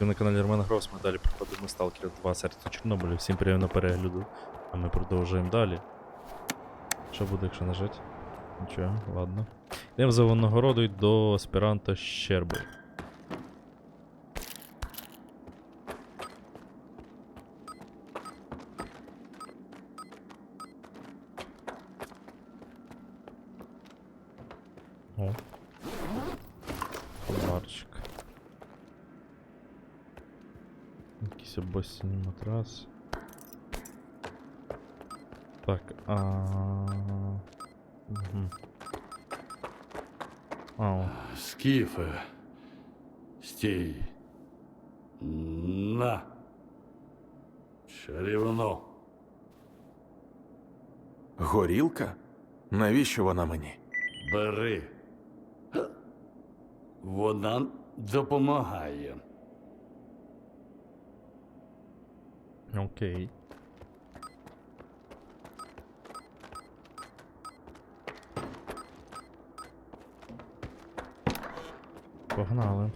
Ви на каналі Роман Грос, ми далі проходимо Сталкер 2 серце Чорнобиля. Всім приємного перегляду. А ми продовжуємо далі. Що буде, якщо нажать? Нічого, ладно. Йдемо за винагородою до аспіранта Щерби. О. Барчик. Якийсь матрас. Так, а. Угу. А, о. Скіфе, стій. На. Чарівно. Горілка? Навіщо вона мені? Бери. Вона допомагає. Окей. Погнали.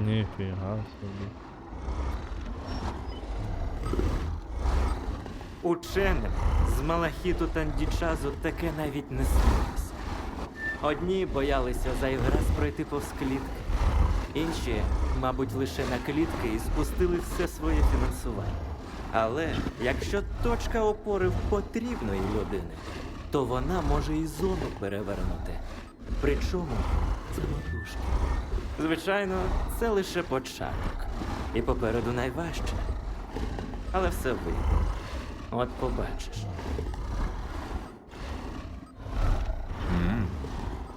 Ніфіга собі. Ученим з Малахіту Тандічазу таке навіть не снилося. Одні боялися зайвий раз пройти повз клітки, інші, мабуть, лише на клітки і спустили все своє фінансування. Але якщо точка опори в потрібної людини, то вона може і зону перевернути. Причому самотужки. Звичайно, це лише початок. І попереду найважче. Але все вийде. От побачиш.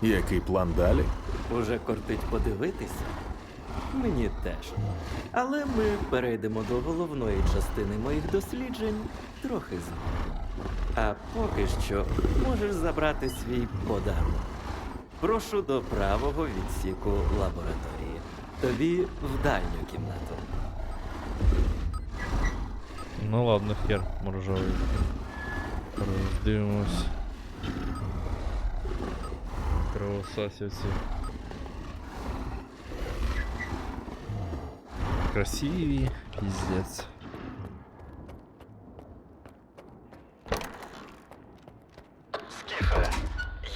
Який план далі? Уже кортить подивитися? Мені теж. Але ми перейдемо до головної частини моїх досліджень трохи згодом. А поки що можеш забрати свій подарунок. Прошу до правого відсіку лабораторії. Тобі в дальню кімнату. Ну ладно, хер моржовий. Роздивимось. Кровосасівці. Красиві, піздець. Скіфе,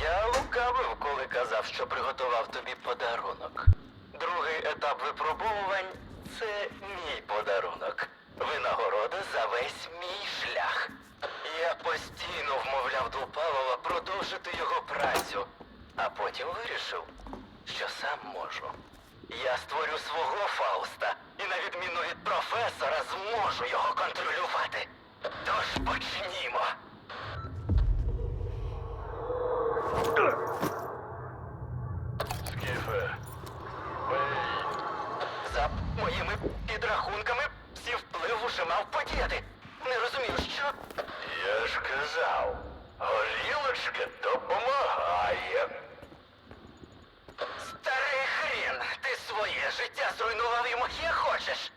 я лукавив, коли казав, що приготував тобі подарунок. Другий етап випробовувань це мій подарунок. Винагорода за весь мій шлях. Я постійно вмовляв Двупалова продовжити його працю, а потім вирішив, що сам можу. Я створю свого Фауста і, на відміну від професора, зможу його контролювати. Тож почнімо. Скіфе, За моїми підрахунками, всі вплив уже мав подіяти. Не розумію, що. Я ж казав, горілочка допомагає. Життя зруйнував і як хочеш.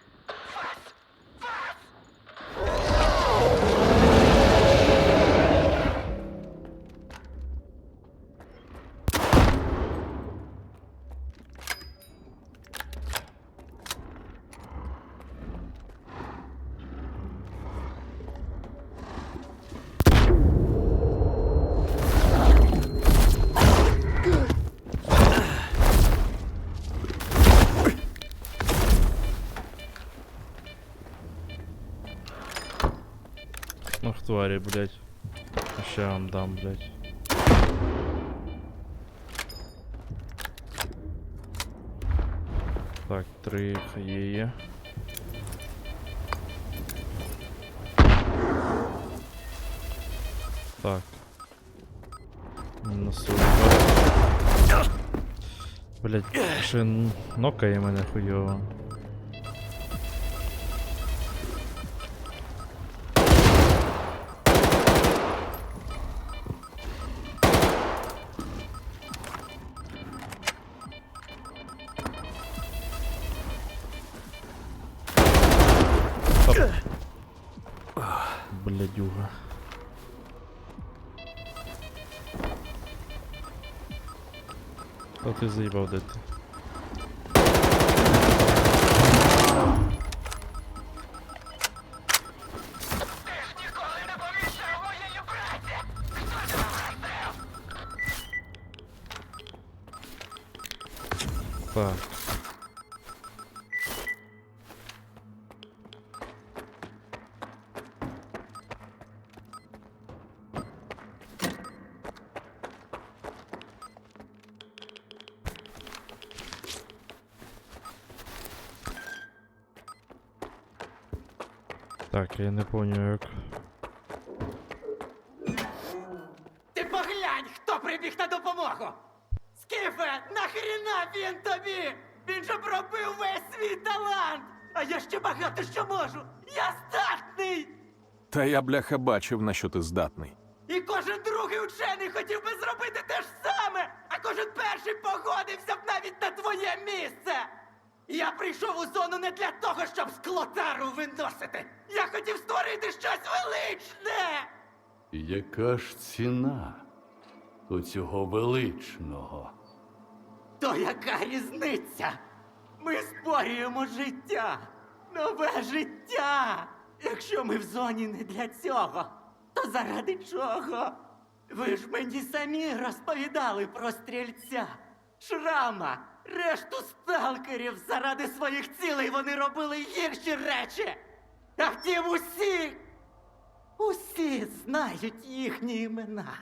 блядь. А ще я вам дам, блядь. Так, три є є. Так. Носу. Блять, ще н- нокає мене хуйово. Так. Так, я не пам'ятаю як. Ти поглянь, хто прибіг на допомогу! Скіфе, нахріна він тобі? Він же пробив весь свій талант! А я ще багато що можу! Я здатний! Та я бляха бачив, на що ти здатний. І кожен другий учений хотів би зробити те ж саме, а кожен перший погодився б навіть на твоє місце. Я прийшов у зону не для того, щоб склотару виносити. Я хотів створити щось величне. Яка ж ціна у цього величного? То яка різниця? Ми створюємо життя, нове життя. Якщо ми в зоні не для цього, то заради чого? Ви ж мені самі розповідали про стрільця, шрама, решту сталкерів заради своїх цілей вони робили гірші речі. А втім усі, усі знають їхні імена.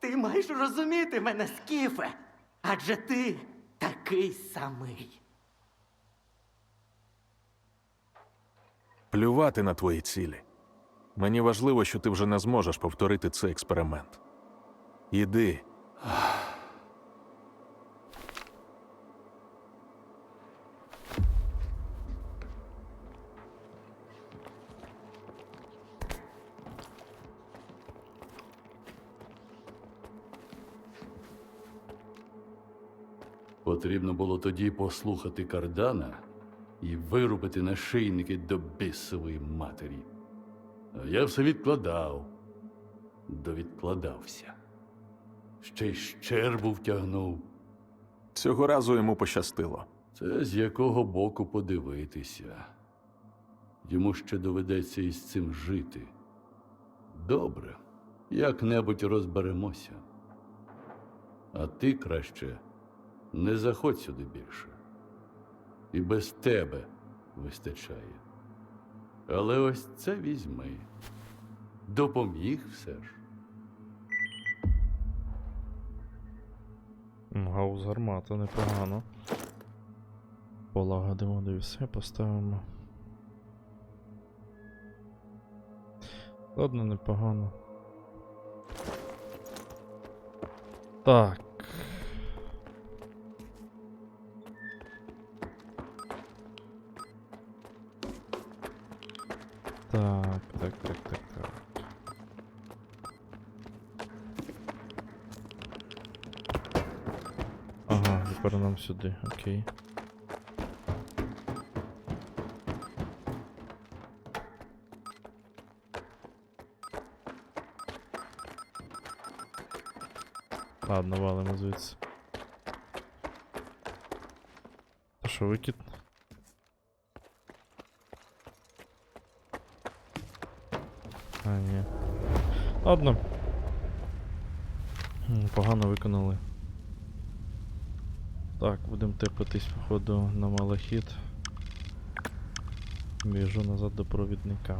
Ти маєш розуміти мене, Скіфе, адже ти такий самий. Плювати на твої цілі. Мені важливо, що ти вже не зможеш повторити цей експеримент. Іди. Потрібно було тоді послухати кардана і вирубити нашийники до бісової матері. А я все відкладав, довідкладався. Ще й щербу втягнув. Цього разу йому пощастило. Це з якого боку подивитися. Йому ще доведеться із цим жити. Добре, як-небудь розберемося. А ти краще не заходь сюди більше. І без тебе вистачає. Але ось це візьми. Допоміг все ж. Гаус гармата, непогано. Полагодимо, да все поставимо. Ладно, непогано. Так. Так, так, так, так, так. Ага, тепер нам сюди, окей. Ладно, валимо звідси. Та що, викид? А, ні. Ладно. Погано виконали. Так, будемо тепатись, походу, на малахіт. Біжу назад до провідника.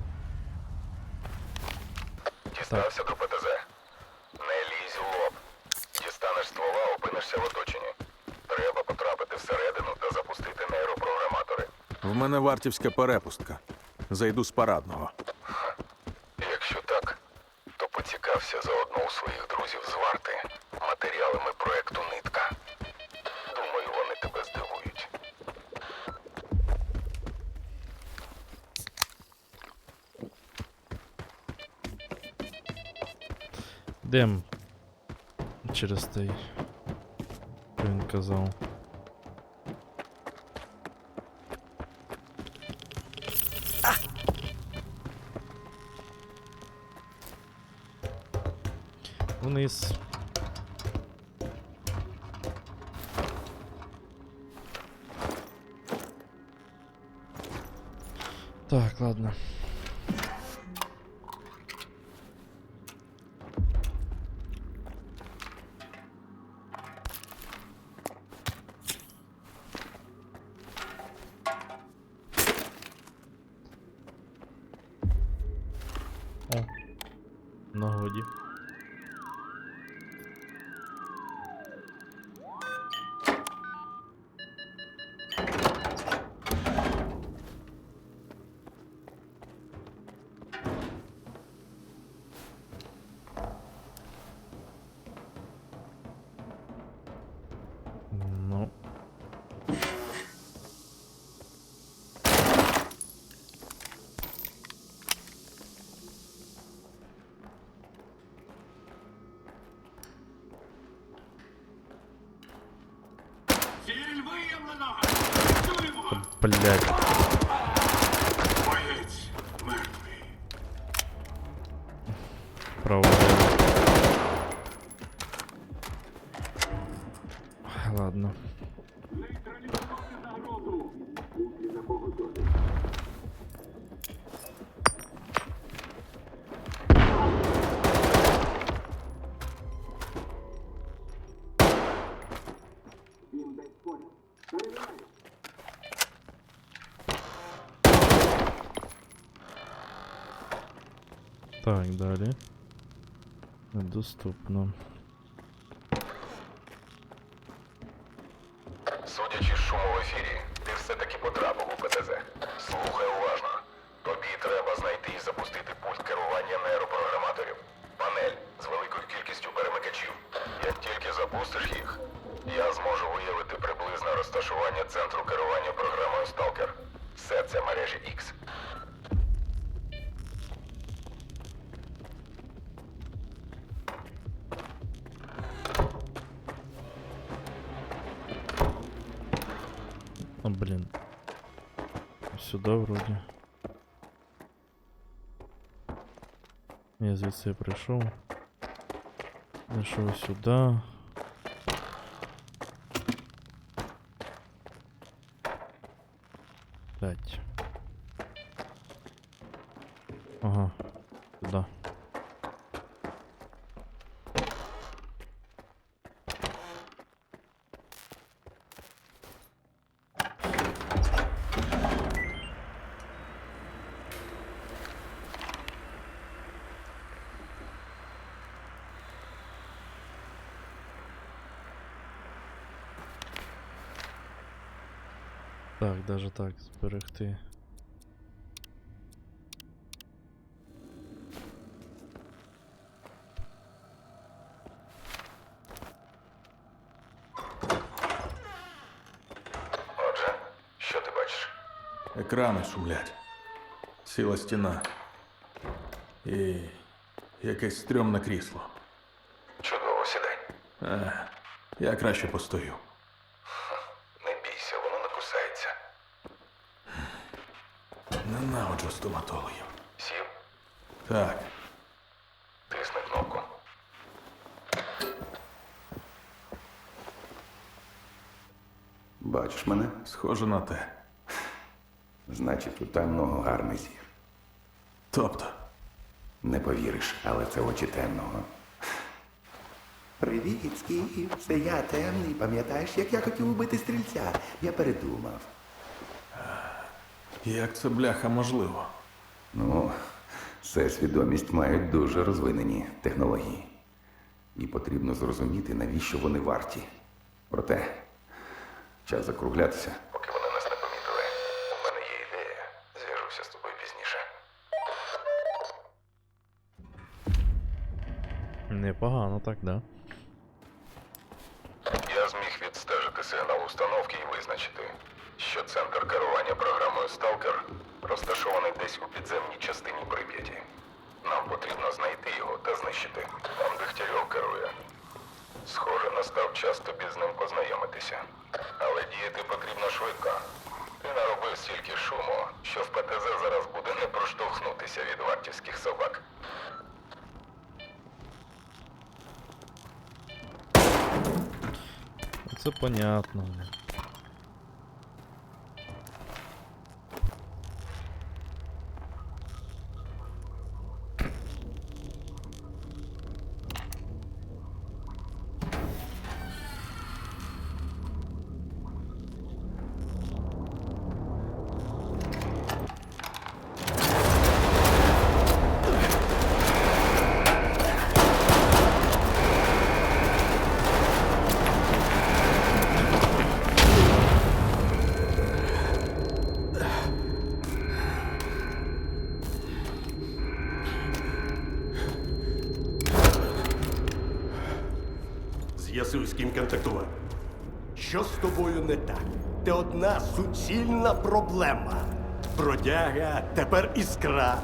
Дістався до ПТЗ. Не лізь у лоб. Дістанеш ствола, опинишся в оточенні. Треба потрапити всередину та запустити нейропрограматори. В мене вартівська перепустка. Зайду з парадного. Йдем. Через той. Що він казав. Вниз. Так, ладно. Блять. Так, далі. Недоступно. Судячи з шуму в ефірі, ти все-таки потрапив О, блін. Сюди вроді. Я звідси прийшов. Зайшов сюди. П'ять. Ага. Сюди. Так, даже так, зберегти. Отже, що ти бачиш? Екрани шумлять. Ціла стіна. І якесь стрьомне крісло. Чудово, сідай. Е, я краще постою. Стоматологів. Сів, Так, тисни кнопку. Бачиш мене? схоже на те. Значить, у темного гарний зір. Тобто, Не повіриш, але це очі темного. Привіт, Скіф, це я темний. Пам'ятаєш, як я хотів убити стрільця? Я передумав. Як це бляха можливо? Ну, це свідомість мають дуже розвинені технології. І потрібно зрозуміти, навіщо вони варті. Проте, час закруглятися. Поки вони нас не помітили, у мене є ідея. Зв'яжуся з тобою пізніше. Непогано так, да? Я зміг відстежити сигнал установки і визначити, що центр керування програмою Stalker розташований десь у підземній частині Прип'яті. Нам потрібно знайти його та знищити. Там Дегтярьов керує. Схоже, настав час тобі з ним познайомитися. Але діяти потрібно швидко. Ти наробив стільки шуму, що в ПТЗ зараз буде не проштовхнутися від вартівських собак. Це понятно. З'ясуй, з ким контактував. Що з тобою не так? Ти одна суцільна проблема. Бродяга, тепер іскра.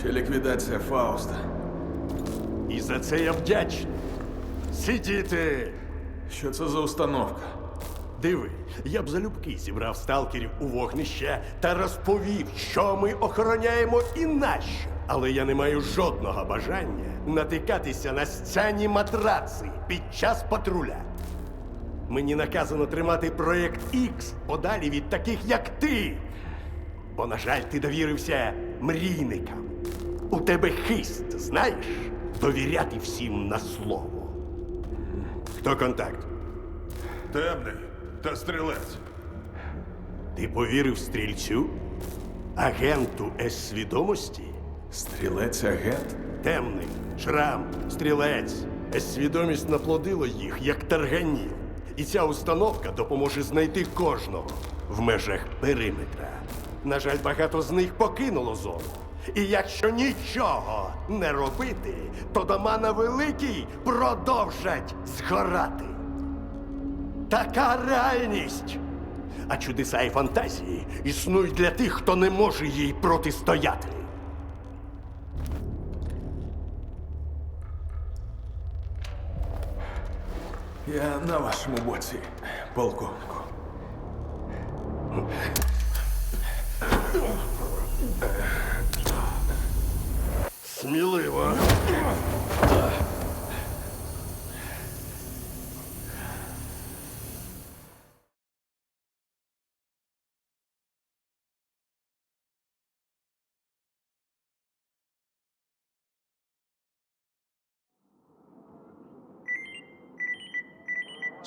Ще ліквідація Фауста. І за це я вдячний. Сидіти! Що це за установка? Диви, я б залюбки зібрав сталкерів у вогнище та розповів, що ми охороняємо і нащо. Але я не маю жодного бажання натикатися на сцяні матраци під час патруля. Мені наказано тримати проєкт X подалі від таких, як ти. Бо, на жаль, ти довірився мрійникам. У тебе хист, знаєш, довіряти всім на слово. Хто контакт? Темний та стрілець. Ти повірив стрільцю? Агенту С-свідомості? Стрілець агент? Темний, шрам, стрілець. С-свідомість наплодило їх, як тарганів. І ця установка допоможе знайти кожного в межах периметра. На жаль, багато з них покинуло зону. І якщо нічого не робити, то дома на великій продовжать згорати. Така реальність. А чудеса і фантазії існують для тих, хто не може їй протистояти. Я на вашому боці, полковнику. Сміливо.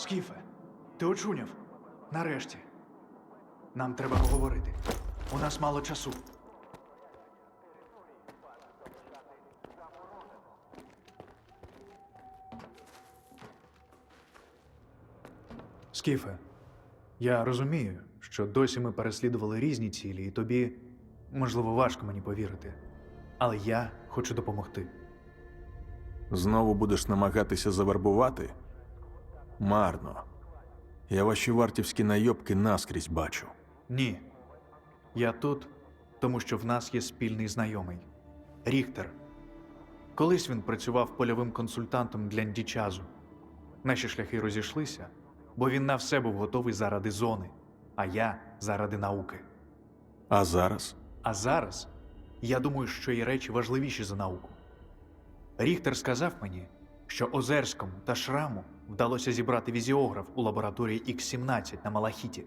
Скіфе, ти очуняв? Нарешті. Нам треба поговорити. У нас мало часу. Скіфе, я розумію, що досі ми переслідували різні цілі, і тобі, можливо, важко мені повірити. Але я хочу допомогти. Знову будеш намагатися завербувати? Марно. Я ваші вартівські найобки наскрізь бачу. Ні. Я тут, тому що в нас є спільний знайомий Ріхтер. Колись він працював польовим консультантом для Ndічазу. Наші шляхи розійшлися, бо він на все був готовий заради зони, а я заради науки. А зараз? А зараз я думаю, що є речі важливіші за науку. Ріхтер сказав мені, що Озерському та Шраму вдалося зібрати візіограф у лабораторії X-17 на Малахіті.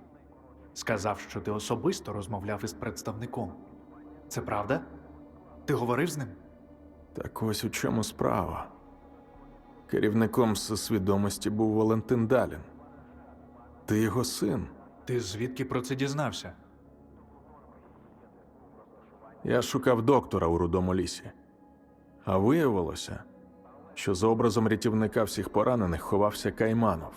Сказав, що ти особисто розмовляв із представником. Це правда? Ти говорив з ним? Так ось у чому справа. Керівником свідомості був Валентин Далін. Ти його син. Ти звідки про це дізнався? Я шукав доктора у рудому лісі. А виявилося, що за образом рятівника всіх поранених ховався Кайманов.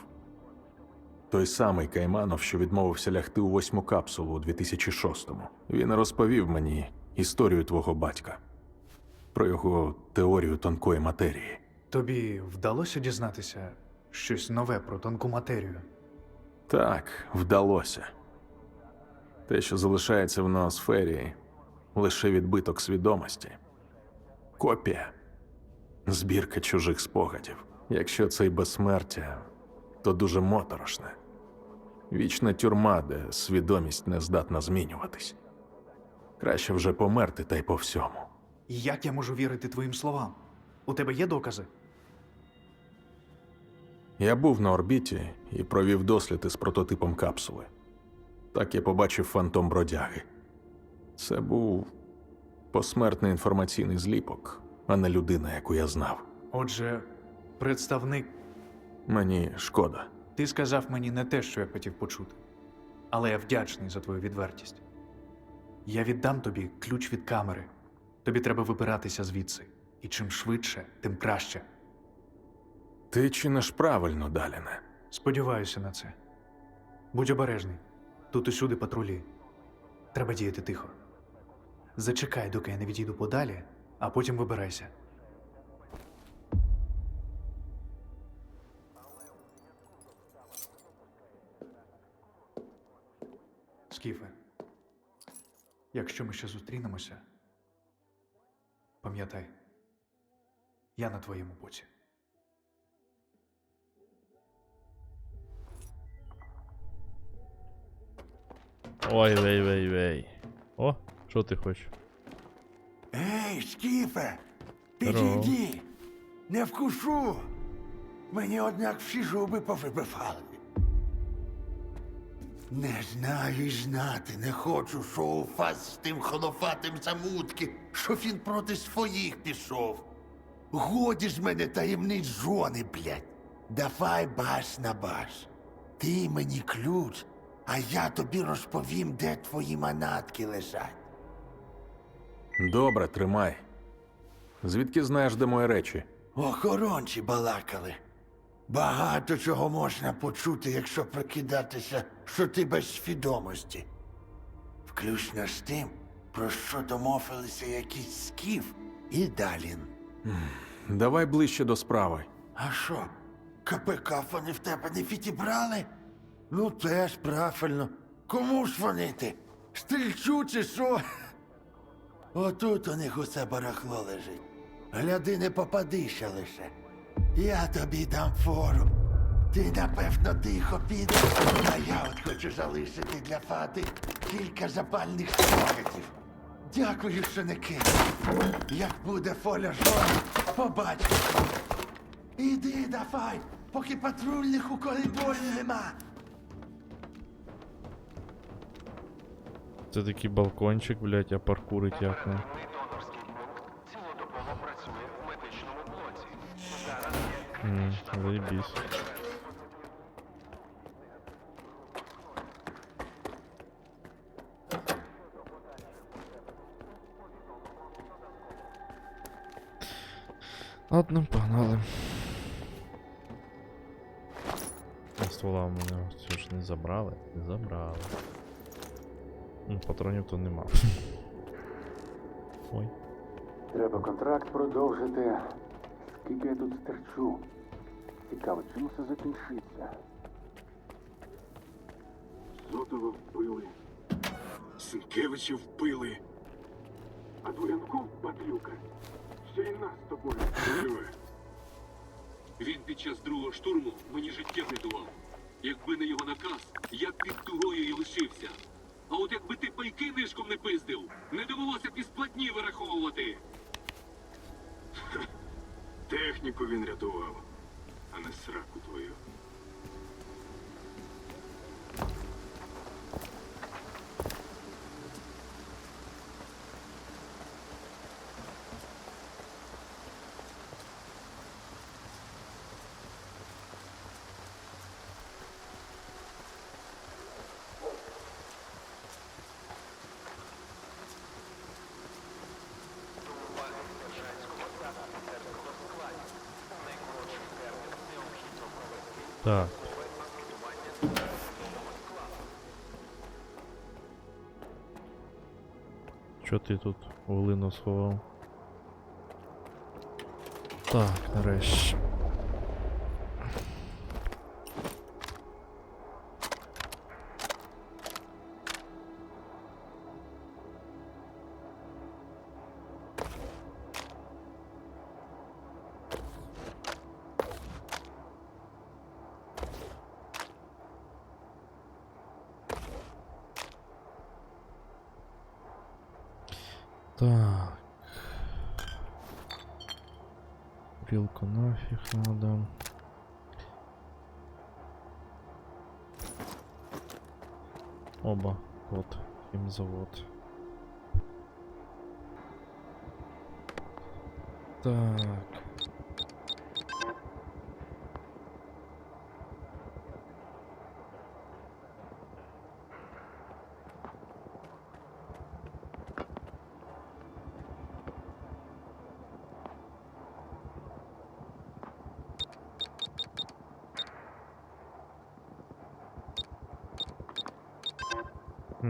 Той самий Кайманов, що відмовився лягти у восьму капсулу у 2006-му. Він розповів мені історію твого батька про його теорію тонкої матерії. Тобі вдалося дізнатися щось нове про тонку матерію? Так, вдалося. Те, що залишається в ноосфері, лише відбиток свідомості. Копія. Збірка чужих спогадів. Якщо це й безсмертя, то дуже моторошне. Вічна тюрма, де свідомість не здатна змінюватись. Краще вже померти та й по всьому. Як я можу вірити твоїм словам? У тебе є докази? Я був на орбіті і провів дослід із прототипом капсули. Так я побачив фантом бродяги. Це був посмертний інформаційний зліпок, а не людина, яку я знав. Отже, представник, Мені шкода. ти сказав мені не те, що я хотів почути, але я вдячний за твою відвертість. Я віддам тобі ключ від камери. Тобі треба вибиратися звідси. І чим швидше, тим краще. Ти чиниш правильно, Даліне. Сподіваюся на це. Будь обережний. Тут усюди патрулі. Треба діяти тихо. Зачекай, доки я не відійду подалі, а потім вибирайся. Скіфе, якщо ми ще зустрінемося, пам'ятай, я на твоєму боці. Ой, вей, вей, вей. О, що ти хочеш? Ей, Здорово. підійди, не вкушу. Мені однак всі зуби повибивали. Не знаю і знати, не хочу, що у фас з тим холофатим замутки, що він проти своїх пішов. Годі ж мене таємниць жони, блядь. Давай баш на баш. Ти мені ключ, а я тобі розповім, де твої манатки лежать. Добре, тримай. Звідки знаєш, де мої речі? Охоронці балакали. Багато чого можна почути, якщо прикидатися, що ти без свідомості. Включно з тим, про що домовилися якийсь скіф і Далін. Давай ближче до справи. А що, КПК вони в тебе не відібрали? Ну, теж правильно. Кому ж вони ти? Стрільчу чи що? Отут у них усе барахло лежить. Гляди, не попади ще лише. Я тобі дам фору. Ти, напевно, тихо підеш, а я от хочу залишити для фати кілька запальних спогадів. Дякую, що не кинув. Як буде фоля жона, побачиш. Іди давай, поки патрульних у коридорі нема. Це такий балкончик, блядь, а паркурить як ну. М, Заєбісь. Ладно, погнали. Ствола у мене все ж не забрали. Не забрали. Ну, патронів то нема. Ой. Треба контракт продовжити. Скільки я тут стерчу? Цікаво, чим все закінчиться? Зотова вбили. Сенкевича вбили. А Дворянков, падлюка, ще й нас з тобою вбиве. Він під час другого штурму мені життя врятував. Якби не його наказ, я б під дугою і лишився. А от якби ти пайки нишком не пиздив, не довелося б і сплатні вираховувати. Техніку він рятував, а не сраку твою. Так. Що ти тут глину сховав? Так, нарешті. Так. Вилку нафиг надо. Оба. Вот. Химзавод. Так.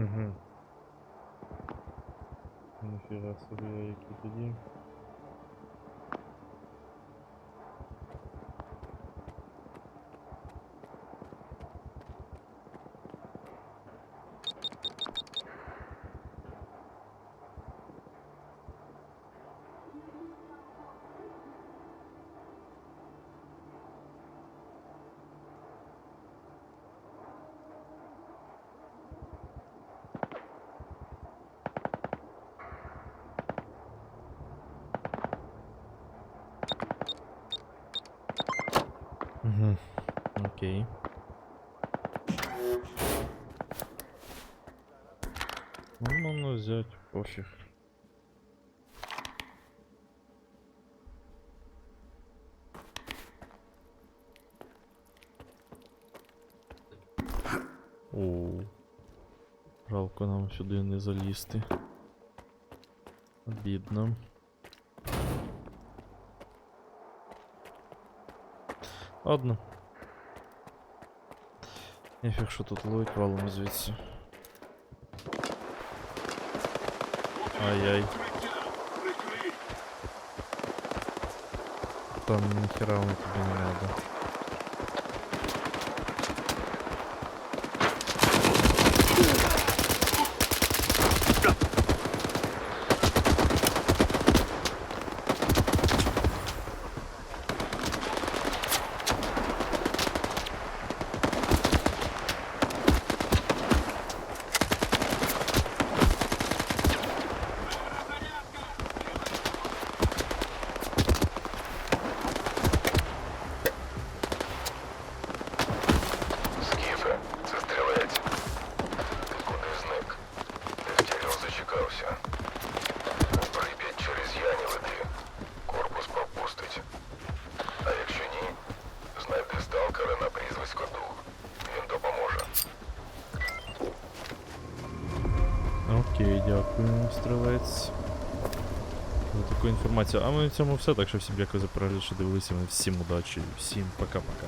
Угу. Ніфіга собі, які тоді. Окей. Ну, можно взять, пофиг. О, жалко нам сюди не залізти. Обідно. Ладно. Нефіг, що тут ловить, валом звідси. Ай-яй. Прикрий! Там нахера воно тобі не надо. Інформацію. А ми в цьому все. Так що всім дякую за перегляд, що дивилися. Всім удачі, всім пока-пока.